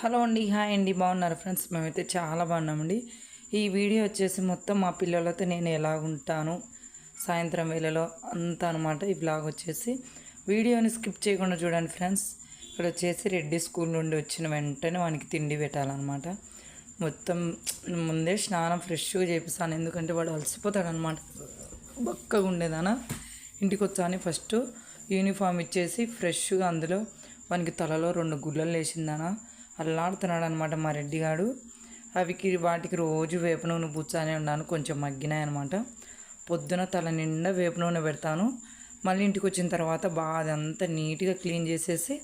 Hello అండి hi అండి బాగున్నారు ఫ్రెండ్స్? మేమైతే చాలా బాగున్నామండి. ఈ వీడియో వచ్చేసి మొత్తం మా పిల్లలతో నేను ఎలా ఉంటాను సాయంత్రం వేళలో అంతా అనమాట ఈ బ్లాగ్ వచ్చేసి. వీడియోని స్కిప్ చేయకుండా చూడండి ఫ్రెండ్స్. ఇక్కడ వచ్చేసి రెడ్డి స్కూల్ నుండి వచ్చిన వెంటనే వానికి తిండి పెట్టాలన్నమాట. మొత్తం ముందే స్నానం ఫ్రెష్గా చేపిస్తాను. ఎందుకంటే వాడు అలసిపోతాడు అనమాట బక్కగా ఉండేదానా. ఇంటికి వచ్చాను ఫస్ట్ యూనిఫామ్ ఇచ్చేసి ఫ్రెష్గా అందులో వానికి తలలో రెండు గుళ్ళలు వేసిందానా. అల్లాడుతున్నాడు అనమాట మా రెడ్డి గాడు. అవికి వాటికి రోజు వేప నూనె పుచ్చానే ఉన్నాను కొంచెం మగ్గినాయి అనమాట. పొద్దున తల నిండా వేప నూనె పెడతాను. మళ్ళీ ఇంటికి వచ్చిన తర్వాత బాగా అదంతా నీట్గా క్లీన్ చేసేసి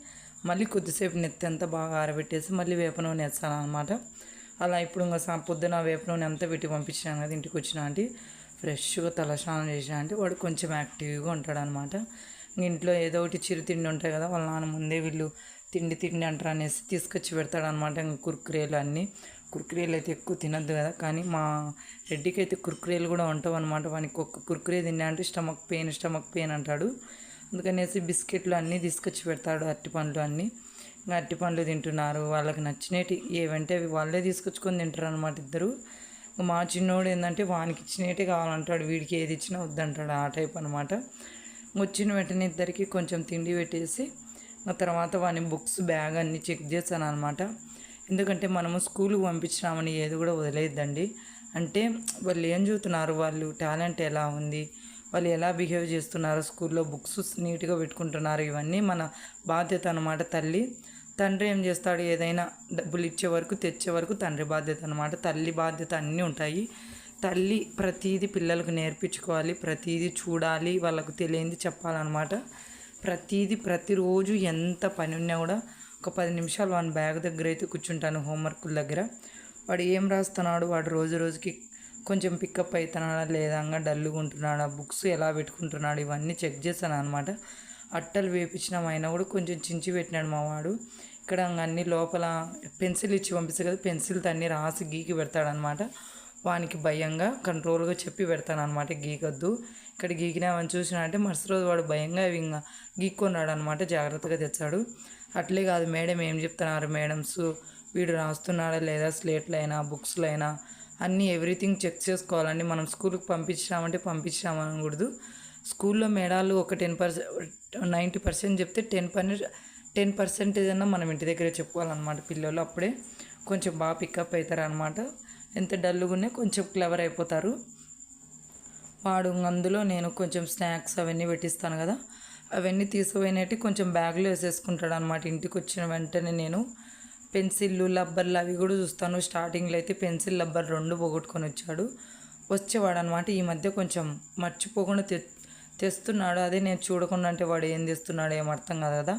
మళ్ళీ కొద్దిసేపు నెత్తి అంతా బాగా ఆరబెట్టేసి మళ్ళీ వేప నూనె వేస్తాను అనమాట. అలా ఇప్పుడు ఇంకా పొద్దున వేప నూనె అంతా పెట్టి పంపించాను కదా ఇంటికి వచ్చిన అంటే ఫ్రెష్గా తలస్నానం చేసిన అంటే వాడు కొంచెం యాక్టివ్గా ఉంటాడు అనమాట ఇంట్లో ఏదో ఒకటి చిరు తిండి ఉంటాయి కదా వాళ్ళ నాన్న ముందే వీళ్ళు తిండి తిండి అంటారు అనేసి తీసుకొచ్చి పెడతాడు అనమాట ఇంకా కుర్కురేలు అన్నీ. కుర్కురేలు అయితే ఎక్కువ తినద్దు కదా. కానీ మా రెడ్డికి అయితే కుర్కురేలు కూడా ఉంటావు అనమాట. వానికి ఒక్క కుర్కురే తిన్నా అంటే స్టమక్ పెయిన్ స్టమక్ పెయిన్ అంటాడు. అందుకనేసి బిస్కెట్లు అన్నీ తీసుకొచ్చి పెడతాడు అరటి పండ్లు అన్నీ. ఇంకా అరటి పండ్లు తింటున్నారు. వాళ్ళకి నచ్చినవి ఏవంటే అవి వాళ్ళే తీసుకొచ్చుకొని తింటారు అనమాట ఇద్దరు. ఇంకా మా చిన్నోడు ఏంటంటే వానికి ఇచ్చినట్టే కావాలంటాడు. వీడికి ఏది ఇచ్చినా వద్దంటాడు ఆ టైప్ అనమాట. వచ్చిన వెంటనే ఇద్దరికి కొంచెం తిండి పెట్టేసి ఆ తర్వాత వాని బుక్స్ బ్యాగ్ అన్నీ చెక్ చేశాను అనమాట ఎందుకంటే మనము స్కూల్కి పంపించినామని ఏది కూడా వదిలేద్దండి. అంటే వాళ్ళు ఏం చూస్తున్నారు వాళ్ళు టాలెంట్ ఎలా ఉంది? వాళ్ళు ఎలా బిహేవ్ చేస్తున్నారు? స్కూల్లో బుక్స్ నీట్గా పెట్టుకుంటున్నారు? ఇవన్నీ మన బాధ్యత అనమాట తల్లి. తండ్రి ఏం చేస్తాడు? ఏదైనా డబ్బులు ఇచ్చే వరకు తెచ్చే వరకు తండ్రి బాధ్యత అనమాట తల్లి బాధ్యత అన్నీ ఉంటాయి. తల్లి ప్రతీది పిల్లలకు నేర్పించుకోవాలి. ప్రతీది చూడాలి. వాళ్ళకు తెలియంది చెప్పాలన్నమాట. ప్రతిదీ ప్రతిరోజు ఎంత పని ఉన్నా కూడా ఒక పది నిమిషాలు వాని బ్యాగ్ దగ్గర అయితే కూర్చుంటాను హోంవర్క్ దగ్గర. వాడు ఏం రాస్తున్నాడు? వాడు రోజు రోజుకి కొంచెం పికప్ అవుతున్నాడా లేదా డల్లుగా ఉంటున్నాడా? బుక్స్ ఎలా పెట్టుకుంటున్నాడు? ఇవన్నీ చెక్ చేశాను అనమాట అట్టలు వేపించిన అయినా కూడా కొంచెం చించి పెట్టినాడు మా వాడు. ఇక్కడ అన్ని లోపల పెన్సిల్ ఇచ్చి పంపిస్తే కదా పెన్సిల్తో అన్నీ రాసి గీకి పెడతాడనమాట వానికి భయంగా కంట్రోల్గా చెప్పి పెడతాను అనమాట గీకొద్దు ఇక్కడ గీకినామని చూసినా అంటే మరుసటి రోజు వాడు భయంగా అవి ఇంకా గీక్కున్నాడు అనమాట జాగ్రత్తగా తెచ్చాడు. అట్లే కాదు మేడం ఏం చెప్తున్నారు? మేడమ్స్ వీడు రాస్తున్నాడా లేదా? స్లేట్లు అయినా బుక్స్లో అయినా అన్నీ ఎవ్రీథింగ్ చెక్ చేసుకోవాలండి. మనం స్కూల్కి పంపించామంటే పంపించామనకూడదు స్కూల్లో మేడాలు ఒక టెన్ పర్సెంట్ నైంటీ పర్సెంట్ చెప్తే టెన్ పర్సెంట్ టెన్ పర్సెంటేజ్ అన్నా మనం ఇంటి దగ్గరే చెప్పుకోవాలన్నమాట పిల్లలు అప్పుడే. కొంచెం బాగా పికప్ అవుతారు అనమాట ఎంత డల్లుగానే కొంచెం క్లవర్ అయిపోతారు. వాడు అందులో నేను కొంచెం స్నాక్స్ అవన్నీ పెట్టిస్తాను కదా. అవన్నీ తీసుకుపోయినట్టు కొంచెం బ్యాగ్లో వేసేసుకుంటాడు అనమాట ఇంటికి వచ్చిన వెంటనే నేను పెన్సిళ్ళు లబ్బర్లు అవి కూడా చూస్తాను. స్టార్టింగ్లో అయితే పెన్సిల్ లబ్బర్ రెండు పోగొట్టుకొని వచ్చాడు. వచ్చేవాడు అనమాట ఈ మధ్య కొంచెం మర్చిపోకుండా తె తెస్తున్నాడు. అదే నేను చూడకుండా అంటే వాడు ఏం తెస్తున్నాడు ఏం అర్థం కాదు కదా.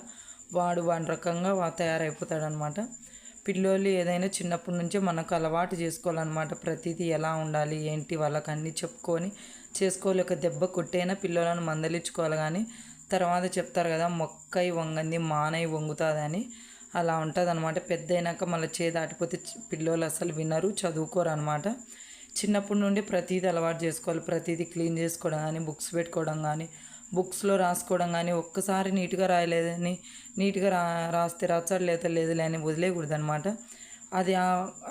వాడు వాడి రకంగా తయారైపోతాడు అనమాట పిల్లోళ్ళు ఏదైనా చిన్నప్పటి నుంచే మనకు అలవాటు చేసుకోవాలన్నమాట. ప్రతిదీ ఎలా ఉండాలి ఏంటి వాళ్ళకి అన్నీ చెప్పుకొని చేసుకోవాలి. ఒక దెబ్బ కొట్టైనా పిల్లలను మందలించుకోవాలి కానీ తర్వాత చెప్తారు కదా మొక్కై వంగంది మానై వంగుతుందని. అలా ఉంటుంది అనమాట పెద్ద అయినాక మళ్ళీ చేయి దాటిపోతే పిల్లోళ్ళు అసలు వినరు చదువుకోరు అనమాట చిన్నప్పటి నుండి ప్రతిదీ అలవాటు చేసుకోవాలి. ప్రతిదీ క్లీన్ చేసుకోవడం కానీ బుక్స్ పెట్టుకోవడం కానీ బుక్స్లో రాసుకోవడం కానీ ఒక్కసారి నీట్గా రాయలేదని నీట్గా రా రాస్తే రాచాడు లేదా లేదులే అని వదిలేయకూడదు అనమాట అది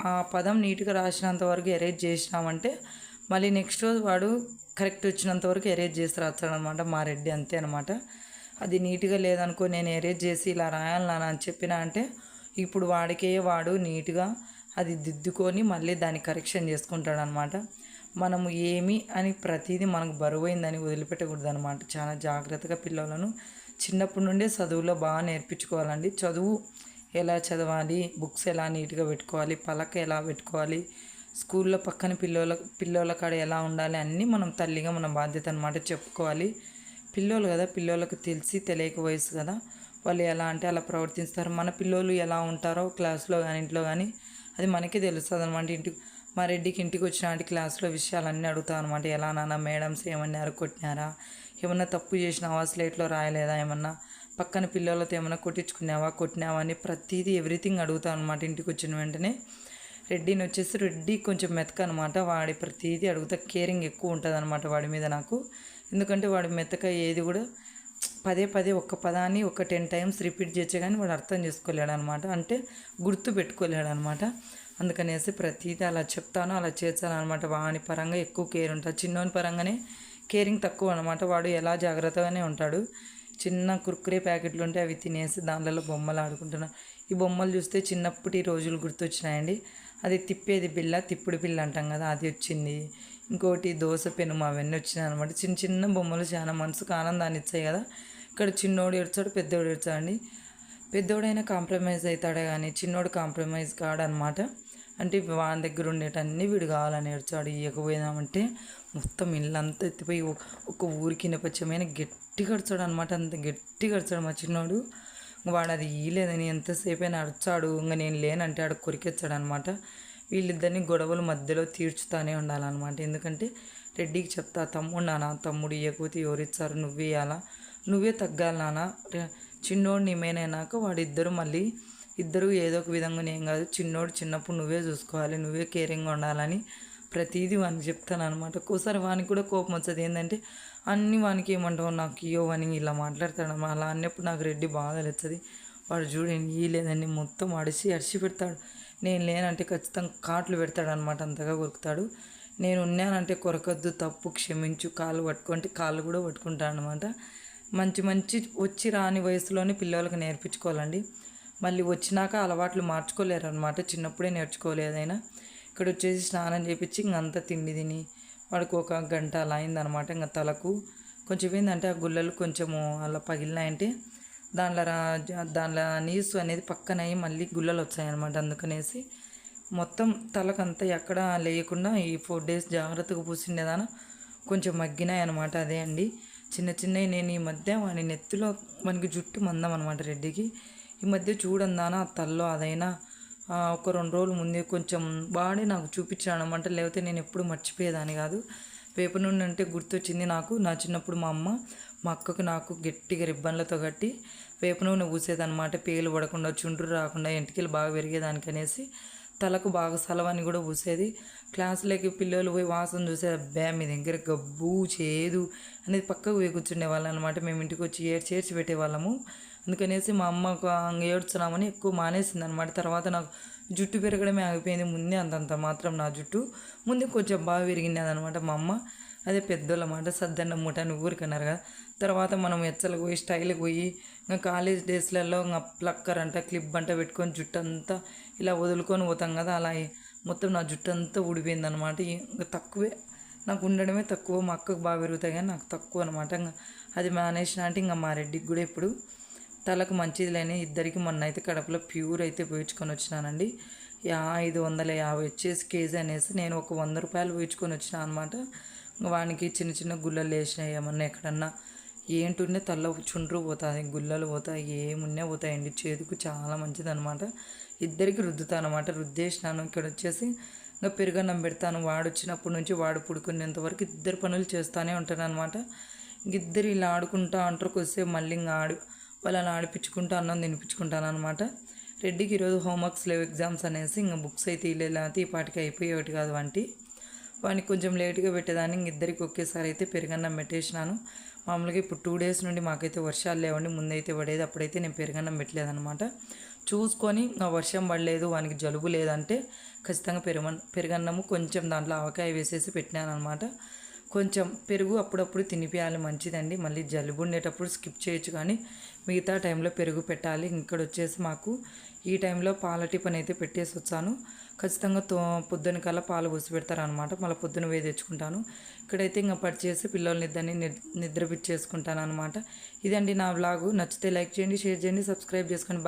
ఆ పదం నీట్గా రాసినంత వరకు ఎరేజ్ చేసినామంటే మళ్ళీ నెక్స్ట్ రోజు వాడు కరెక్ట్ వచ్చినంత వరకు ఎరేజ్ చేసి రాస్తాడనమాట మా రెడ్డి అంతే అనమాట అది నీట్గా లేదనుకో నేను ఎరేజ్ చేసి ఇలా రాయాలన్నా అని చెప్పిన అంటే ఇప్పుడు వాడికే వాడు నీట్గా అది దిద్దుకొని మళ్ళీ దాన్ని కరెక్షన్ చేసుకుంటాడనమాట మనము ఏమి అని ప్రతిదీ మనకు బరువైందని వదిలిపెట్టకూడదు అనమాట చాలా జాగ్రత్తగా పిల్లలను చిన్నప్పటి నుండే చదువులో బాగా నేర్పించుకోవాలండి. చదువు ఎలా చదవాలి బుక్స్ ఎలా నీట్గా పెట్టుకోవాలి పలక ఎలా పెట్టుకోవాలి స్కూల్లో పక్కన పిల్లల పిల్లల కాడ ఎలా ఉండాలి అన్నీ మనం తల్లిగా మన బాధ్యత అనమాట చెప్పుకోవాలి. పిల్లలు కదా పిల్లలకు తెలిసి తెలియక వయసు కదా. వాళ్ళు ఎలా అంటే అలా ప్రవర్తిస్తారు. మన పిల్లలు ఎలా ఉంటారో క్లాస్లో కానీ ఇంట్లో కానీ అది మనకే తెలుస్తుంది అనమాట ఇంటికి మా రెడ్డికి ఇంటికి వచ్చినాటి క్లాస్లో విషయాలన్నీ అడుగుతాను అనమాట ఎలా నాన్న మేడమ్స్ ఏమన్నా కొట్టినారా ఏమన్నా తప్పు చేసినావా స్లేట్లో రాయలేదా ఏమన్నా? పక్కన పిల్లలతో ఏమైనా కొట్టించుకున్నావా? కొట్టినావా అని ప్రతిదీ ఎవ్రీథింగ్ అడుగుతాను అనమాట ఇంటికి వచ్చిన వెంటనే. రెడ్డిని వచ్చేసి రెడ్డి కొంచెం మెతక అనమాట వాడి ప్రతిదీ అడుగుతా. కేరింగ్ ఎక్కువ ఉంటుంది అనమాట వాడి మీద నాకు. ఎందుకంటే వాడి మెతక ఏది కూడా పదే పదే ఒక్క పదాన్ని ఒక టెన్ టైమ్స్ రిపీట్ చేసే కానీ వాడు అర్థం చేసుకోలేడు అనమాట అంటే గుర్తు పెట్టుకోలేడు అనమాట అందుకనేసి ప్రతిదీ అలా చెప్తాను అలా చేస్తాను అనమాట వాని పరంగా ఎక్కువ కేర్ ఉంటుంది. చిన్నోని పరంగానే కేరింగ్ తక్కువ అనమాట వాడు ఎలా జాగ్రత్తగానే ఉంటాడు. చిన్న కుర్కురే ప్యాకెట్లు ఉంటే అవి తినేసి దానిలో బొమ్మలు ఆడుకుంటున్నాను ఈ బొమ్మలు చూస్తే చిన్నప్పటి రోజులు గుర్తొచ్చినాయండి. అది తిప్పేది బిల్ల తిప్పుడు బిల్ల అంటాం కదా అది వచ్చింది. ఇంకోటి దోశ పెనుము అవన్నీ వచ్చినాయి అనమాట చిన్న చిన్న బొమ్మలు చాలా మనసుకు ఆనందాన్ని ఇచ్చాయి కదా. ఇక్కడ చిన్నోడు ఏడ్చాడు పెద్దోడు ఏడ్చాడండి. పెద్దోడైనా కాంప్రమైజ్ అవుతాడే కానీ చిన్నోడు కాంప్రమైజ్ కాడనమాట అంటే వాని దగ్గర ఉండేటన్నీ వీడు కావాలని ఏడ్చాడు ఇవ్వకపోయినామంటే మొత్తం ఇల్లంతా ఎత్తిపోయి ఒక- ఊరికి నిపచ్చమైన గట్టి కడచాడు అనమాట అంత గట్టి కడచాడు మా చిన్నోడు. వాడు అది ఇయ్యలేదని ఎంతసేపు అయినా అడిచాడు ఇంకా నేను లేనంటే ఆడ కొరికెచ్చాడు అనమాట వీళ్ళిద్దరిని గొడవలు మధ్యలో తీర్చుతానే ఉండాలన్నమాట. ఎందుకంటే రెడ్డికి చెప్తా తమ్ముడు నాన్న తమ్ముడు ఇవ్వకపోతే ఎవరిచ్చారు నువ్వే ఇవ్వాలా నువ్వే తగ్గాలి నాన్న. చిన్నోడిని చిన్నోడు నీమేనైనాక వాడిద్దరు మళ్ళీ ఇద్దరు ఏదో ఒక విధంగా నేను కాదు చిన్నోడు చిన్నప్పుడు నువ్వే చూసుకోవాలి నువ్వే కేరింగ్గా ఉండాలని ప్రతిదీ వానికి చెప్తాను అనమాట ఒక్కోసారి వానికి కూడా కోపం వచ్చేది ఏంటంటే అన్ని వానికి ఏమంటావు? నాకు ఇవ్వని అని ఇలా మాట్లాడతాడు. అలా అన్నప్పుడు నాకు రెడ్డి బాధ తెచ్చది వాడు చూడండి ఈ లేదని మొత్తం అడిసి అడిచి పెడతాడు. నేను లేనంటే ఖచ్చితంగా కాట్లు పెడతాడు అనమాట అంతగా కొరుకుతాడు. నేను ఉన్నానంటే కొరకద్దు తప్పు క్షమించు కాళ్ళు పట్టుకుంటే కాళ్ళు కూడా పట్టుకుంటాను అనమాట మంచి మంచి వచ్చి రాని వయసులోనే పిల్లలకు నేర్పించుకోవాలండి. మళ్ళీ వచ్చినాక అలవాట్లు మార్చుకోలేరు అనమాట చిన్నప్పుడే నేర్చుకోలేదైనా ఇక్కడ వచ్చేసి స్నానం చేపించి ఇంకంతా తిండి తిని వాడికి ఒక గంట అలా అయిందనమాట ఇంకా తలకు. కొంచెం ఏంటంటే ఆ గుల్లలు కొంచెము అలా పగిలినాయంటే దాంట్లో రా- దాంట్లో నీసు అనేది పక్కన అయ్యి మళ్ళీ గుల్లలు వచ్చాయన్నమాట అందుకనేసి మొత్తం తలకంతా ఎక్కడ లేకుండా ఈ ఫోర్ డేస్ జాగ్రత్తగా పూసిండేదాన కొంచెం మగ్గినాయి అనమాట అదే అండి. చిన్న చిన్నవి నేను ఈ మధ్య వాడి నెత్తిలో మనకి జుట్టు మందం అనమాట రెడ్డికి. ఈ మధ్య చూడందానా తల్లో అదైనా ఒక రెండు రోజుల ముందే కొంచెం బాడీ నాకు చూపించాను అనమాట లేకపోతే నేను ఎప్పుడు మర్చిపోయేదాన్ని కాదు. వేప నూనె అంటే గుర్తొచ్చింది నాకు. నా చిన్నప్పుడు మా అమ్మ మా అక్కకు నాకు గట్టిగా రిబ్బన్లతో కట్టి వేప నూనె పూసేదన్నమాట. పేలు పడకుండా చుండ్రు రాకుండా ఎంటికలు బాగా పెరిగేదానికి అనేసి తలకు బాగా సలవని కూడా పూసేది. క్లాసులోకి పిల్లలు పోయి వాసన చూసే అబ్బా మీ దగ్గర గబ్బు చేదు అనేది పక్కకు పోయి కూర్చుండే వాళ్ళం అనమాట మేము ఇంటికి వచ్చి ఏడ్చి ఏడ్చి పెట్టేవాళ్ళము. అందుకనేసి మా అమ్మ ఒక ఏడ్చున్నామని ఎక్కువ మానేసింది అనమాట తర్వాత నాకు జుట్టు పెరగడమే ఆగిపోయింది ముందే అంతంత మాత్రం నా జుట్టు. ముందే కొంచెం బాగా పెరిగింది అనమాట మా అమ్మ. అదే పెద్దోళ్ళ మాట సద్దన్న మూట అని ఊరికన్నారు కదా. తర్వాత మనం ఎచ్చలకు పోయి స్టైల్కి పోయి ఇంకా కాలేజ్ డేస్లలో ఇంకా ప్లక్కర్ అంట క్లిప్ అంట పెట్టుకొని జుట్టు అంతా ఇలా వదులుకొని పోతాం కదా అలా మొత్తం నా జుట్టు అంతా ఊడిపోయింది అనమాట ఇంకా తక్కువే. నాకు ఉండడమే తక్కువ మా అక్కకు బాగా పెరుగుతాయి కానీ నాకు తక్కువ అనమాట ఇంకా అది మానేసిన అంటే ఇంకా మా రెడ్డికి కూడా ఇప్పుడు తలకు మంచిది లేని ఇద్దరికి మొన్న అయితే కడపలో ప్యూర్ అయితే పోయించుకొని వచ్చినానండి. యా ఐదు వందల యాభై వచ్చేసి కేజీ అనేసి నేను ఒక వంద రూపాయలు పోయించుకొని వచ్చినా అనమాట వానికి చిన్న చిన్న గుల్లలు వేసినాయి ఏమన్నా ఎక్కడన్నా. ఏంటుండే తల్ల చుండ్రు పోతాయి గుల్లలు పోతాయి ఏమున్నా పోతాయండి. చేదుకు చాలా మంచిది అనమాట ఇద్దరికి రుద్దుతాను అనమాట రుద్దేసినాను ఇక్కడ వచ్చేసి ఇంకా పెరుగన్నం పెడతాను. వాడు వచ్చినప్పటి నుంచి వాడు పుడుకునేంత వరకు ఇద్దరు పనులు చేస్తూనే ఉంటాను అనమాట ఇద్దరు ఇలా ఆడుకుంటా అంటారు. కొద్దిసేపు మళ్ళీ ఇంకా ఆడు వాళ్ళని ఆడిపించుకుంటూ అన్నం తినిపించుకుంటాను అనమాట రెడ్డికి ఈరోజు హోంవర్క్స్ లేవు ఎగ్జామ్స్ అనేసి ఇంకా బుక్స్ అయితే లేకపోతే ఈ పాటికి అయిపోయేవి కాదు వంటి. వానికి కొంచెం లేట్గా పెట్టేదాన్ని ఇద్దరికి ఒకేసారి అయితే పెరుగన్నం పెట్టేసినాను. మామూలుగా ఇప్పుడు టూ డేస్ నుండి మాకైతే వర్షాలు లేవండి ముందైతే పడేది అప్పుడైతే నేను పెరుగన్నం పెట్టలేదనమాట చూసుకొని ఆ వర్షం పడలేదు వానికి జలుబు లేదంటే ఖచ్చితంగా పెరుగన్ పెరుగన్నము కొంచెం దాంట్లో ఆవకాయ వేసేసి పెట్టినాను అనమాట కొంచెం పెరుగు అప్పుడప్పుడు తినిపియాలి మంచిదండి మళ్ళీ జలుబు ఉండేటప్పుడు స్కిప్ చేయొచ్చు కానీ మిగతా టైంలో పెరుగు పెట్టాలి. ఇక్కడ వచ్చేసి మాకు ఈ టైంలో పాల టిఫన్ అయితే పెట్టేసి వచ్చాను. ఖచ్చితంగా తో పొద్దున కల్లా పాలు పోసి పెడతారనమాట మళ్ళీ పొద్దున వేది తెచ్చుకుంటాను. ఇక్కడైతే ఇంకా పడి చేసి పిల్లల్ని ఇద్దరిని నిద్ర నిద్రపిచ్చేసుకుంటాను అనమాట ఇదండి నా వ్లాగు. నచ్చితే లైక్ చేయండి షేర్ చేయండి సబ్స్క్రైబ్ చేసుకోండి